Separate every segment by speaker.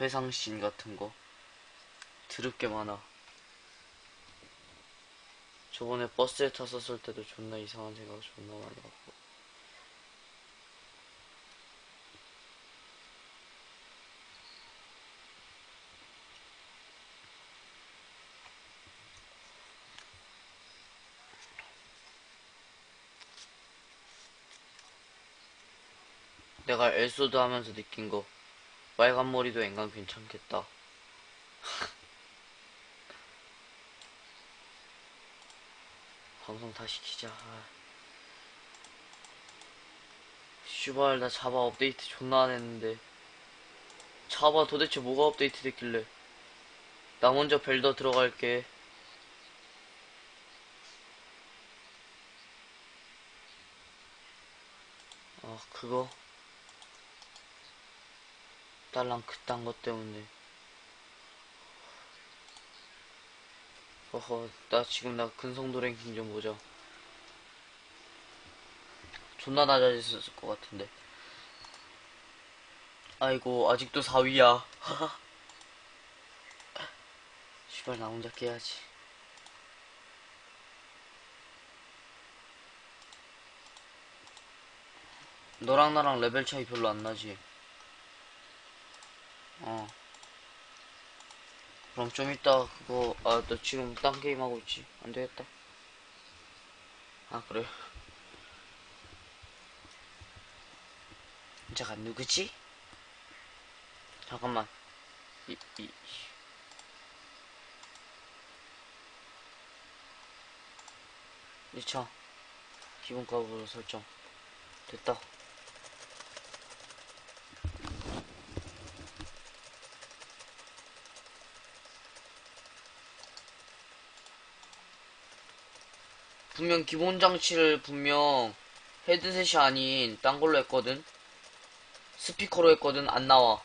Speaker 1: 회상씬 같은 거 드럽게 많아. 저번에 버스에 탔었을 때도 존나 이상한 생각 존나 많이 하고. 내가 엘소드 하면서 느낀 거 빨간 머리도 앵간 괜찮겠다. 방송 다시 키자. 아. 슈발 나 자바 업데이트 존나 안 했는데 자바 도대체 뭐가 업데이트 됐길래 나 먼저 벨더 들어갈게 아 그거 딸랑 그딴 것 때문에. 어허 나 지금 나 근성도 랭킹 좀 보자. 존나 낮아졌을 것 같은데. 아이고 아직도 4위야. 시발 나 혼자 깨야지. 너랑 나랑 레벨 차이 별로 안 나지 어. 그럼 좀 이따 그거 아너 지금 딴 게임 하고 있지? 안 되겠다. 아 그래. 자가 누구지? 잠깐만. 이, 이, 이차. 기본 값으로 설정. 됐다 분명 기본 장치를 분명 헤드셋이 아닌 딴 걸로 했거든? 스피커로 했거든 안 나와.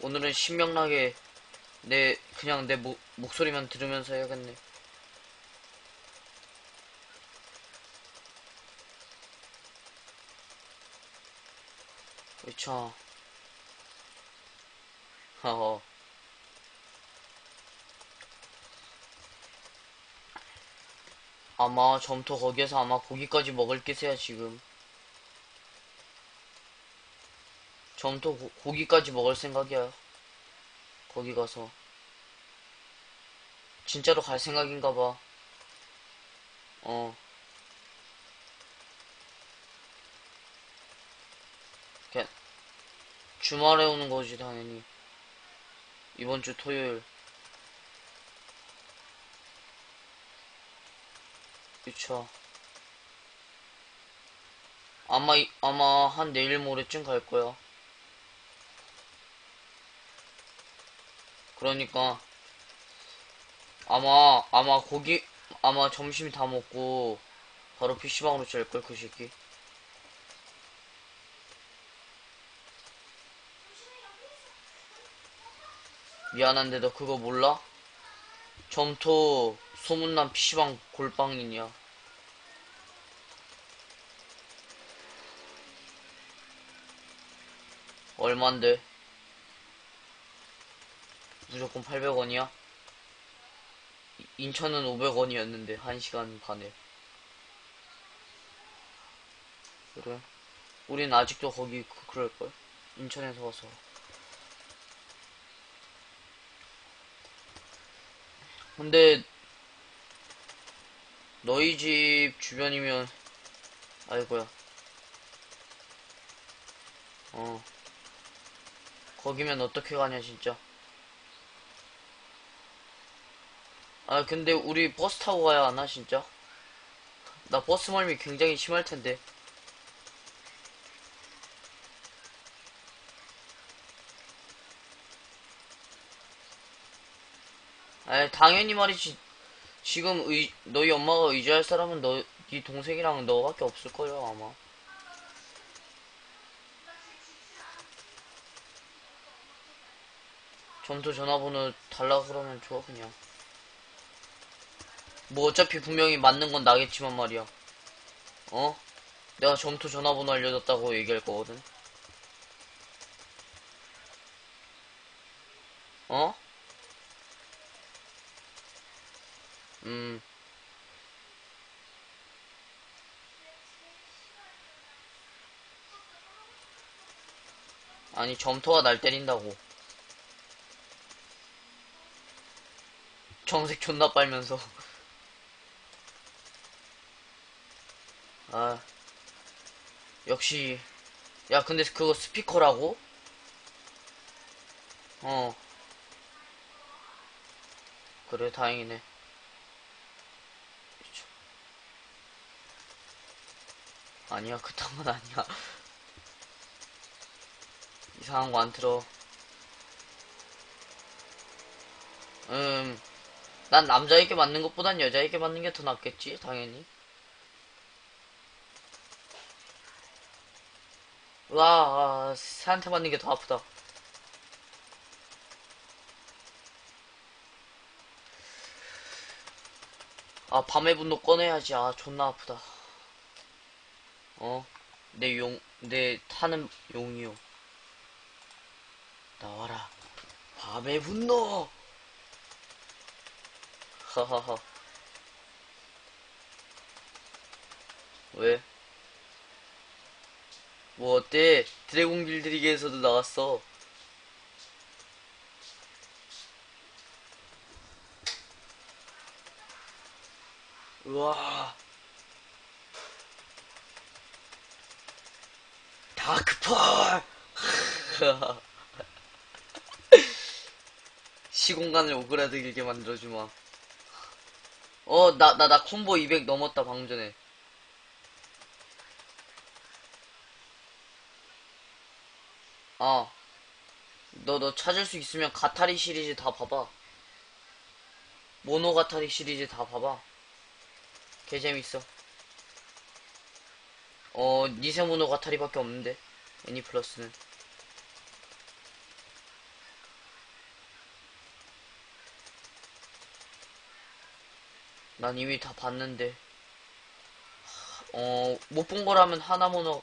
Speaker 1: 오늘은 신명나게 내 그냥 내 목, 목소리만 들으면서 해야겠네. 그쵸 허허 아마 점토 거기에서 아마 고기까지 먹을 게세야 지금. 점토 고, 고기까지 먹을 생각이야. 거기 가서. 진짜로 갈 생각인가 봐. 어. 주말에 오는 거지 당연히. 이번 주 토요일 그쵸. 아마, 이- 아마 한 내일 모레쯤 갈 거야. 그러니까, 아마, 아마 고기, 아마 점심 다 먹고, 바로 PC방으로 짤걸, 그 새끼. 미안한데 너 그거 몰라? 점토 소문난 PC방 골빵이냐? 얼만데? 무조건 800원이야? 인천은 500원이었는데 1시간 반에 그래? 우린 아직도 거기 그- 그럴걸? 인천에서 와서 근데 너희 집 주변이면 아이고야. 어. 거기면 어떻게 가냐 진짜. 아 근데 우리 버스 타고 가야 하나 진짜? 나 버스 멀미 굉장히 심할 텐데. 아 당연히 말이지 지금 의, 너희 엄마가 의지할 사람은 너, 네 동생이랑 너밖에 없을 거예요, 아마. 점토 전화번호 달라 그러면 줘, 그냥. 뭐 어차피 분명히 맞는 건 나겠지만 말이야. 어? 내가 점토 전화번호 알려줬다고 얘기할 거거든. 어? 음. 아니, 점토가 날 때린다고. 정색 존나 빨면서. 아. 역시. 야, 근데 그거 스피커라고? 어. 그래, 다행이네. 아니야, 그딴 건 아니야. 이상한 거안 틀어. 음, 난 남자에게 맞는 것보단 여자에게 맞는 게 더 낫겠지, 당연히. 와, 아, 새한테 맞는 게 더 아프다. 아, 밤의 분노 꺼내야지. 아, 존나 아프다. 어? 내 용, 내 타는 용이요. 나와라. 밤의 분노! 하하하. 왜? 뭐 어때? 드래곤 길들이기에서도 나왔어. 우와. 다크펄! 시공간을 오그라들게 만들어주마. 어, 나, 나, 나 콤보 200 넘었다, 방금 전에. 어. 너, 너 찾을 수 있으면 가타리 시리즈 다 봐봐. 모노 가타리 시리즈 다 봐봐. 개 재밌어. 어, 니세 모노 가타리밖에 없는데. 애니 플러스는. 난 이미 다 봤는데. 어, 못 본 거라면 하나모노,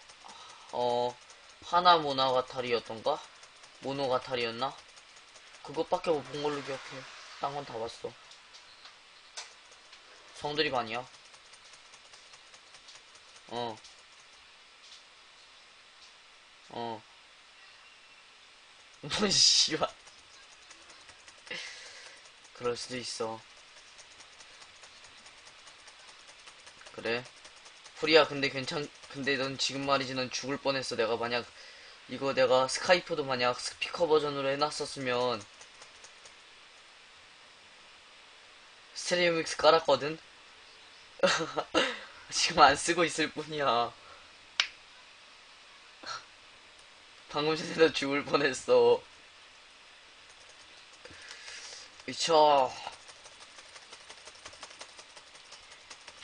Speaker 1: 어, 하나모나가타리였던가? 모노가타리였나? 그것밖에 못 본 걸로 기억해. 딴 건 다 봤어. 성드립 아니야? 어. 어. 뭔 씨발. 그럴 수도 있어. 그래? 프리야, 근데 괜찮, 근데 넌 지금 말이지, 넌 죽을 뻔했어. 내가 만약, 이거 내가 스카이프도 만약 스피커 버전으로 해놨었으면, 스테레오 믹스 깔았거든? 지금 안 쓰고 있을 뿐이야. 방금 전에 너 죽을 뻔했어. 미쳐.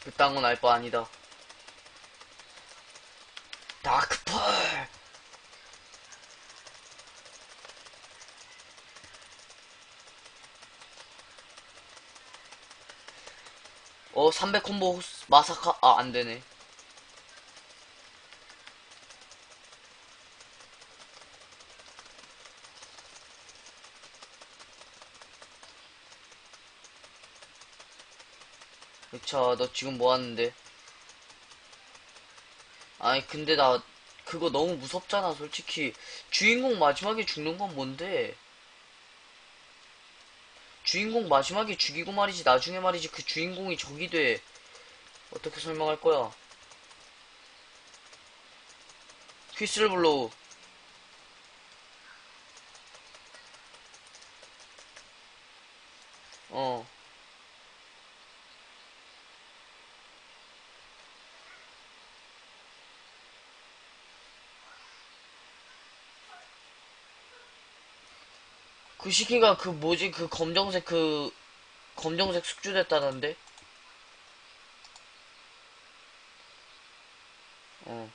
Speaker 1: 그딴 건 알 바 아니다. 다크펄! 어, 300 콤보 마사카, 아, 안 되네. 그쵸, 너 지금 뭐 하는데? 아니, 근데 나, 그거 너무 무섭잖아, 솔직히. 주인공 마지막에 죽는 건 뭔데? 주인공 마지막에 죽이고 말이지, 나중에 말이지, 그 주인공이 적이 돼. 어떻게 설명할 거야? 휘슬 블로우. 어. 그 시키가 그 뭐지? 그 검정색 그 검정색 숙주됐다던데? 어.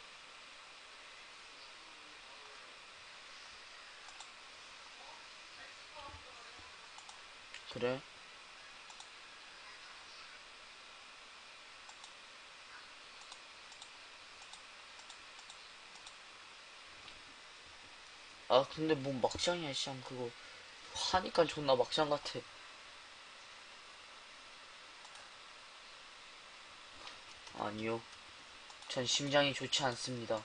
Speaker 1: 그래? 아 근데 뭐 막장이야 시장 그거. 하니까 존나 막장 같아. 아니요. 전 심장이 좋지 않습니다.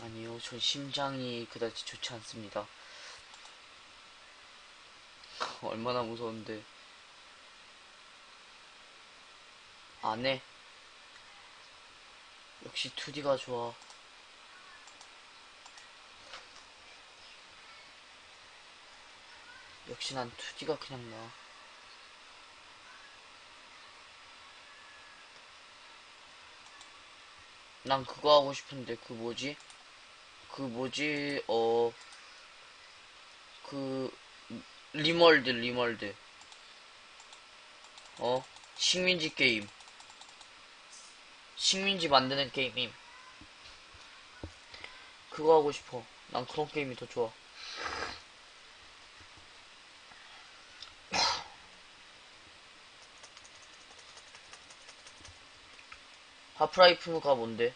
Speaker 1: 아니요. 전 심장이 그다지 좋지 않습니다. 얼마나 무서운데. 안 해 역시 2D가 좋아. 역시 난 2D가 그냥 나아. 난 그거 하고 싶은데 그 뭐지? 그 뭐지? 어 그 리멀드 리멀드. 어? 식민지 게임 식민지 만드는 게임임 그거 하고 싶어 난 그런 게임이 더 좋아 하프라이프가 뭔데?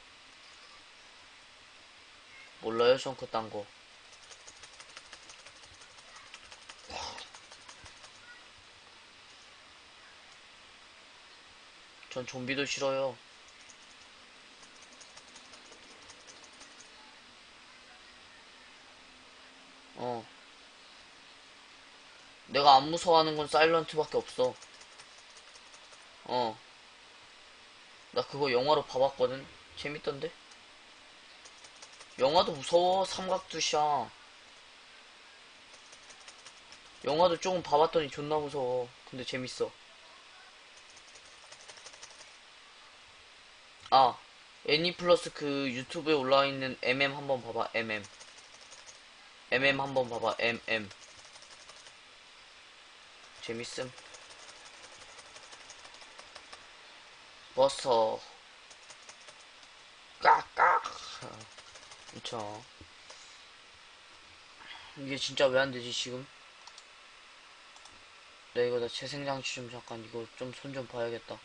Speaker 1: 몰라요, 전 그딴 거. 전 좀비도 싫어요. 어. 안 무서워하는 건 사일런트밖에 없어. 어. 나 그거 영화로 봐봤거든? 재밌던데? 영화도 무서워, 삼각두샤. 영화도 조금 봐봤더니 존나 무서워. 근데 재밌어. 아, 애니 플러스 그 유튜브에 올라와 있는 MM 한번 봐봐, MM. MM 한번 봐봐, MM. 재밌음. 버섯. 깍깍. 그쵸. 이게 진짜 왜 안 되지, 지금? 나 이거 나 재생장치 좀 잠깐 이거 좀 손좀 봐야겠다.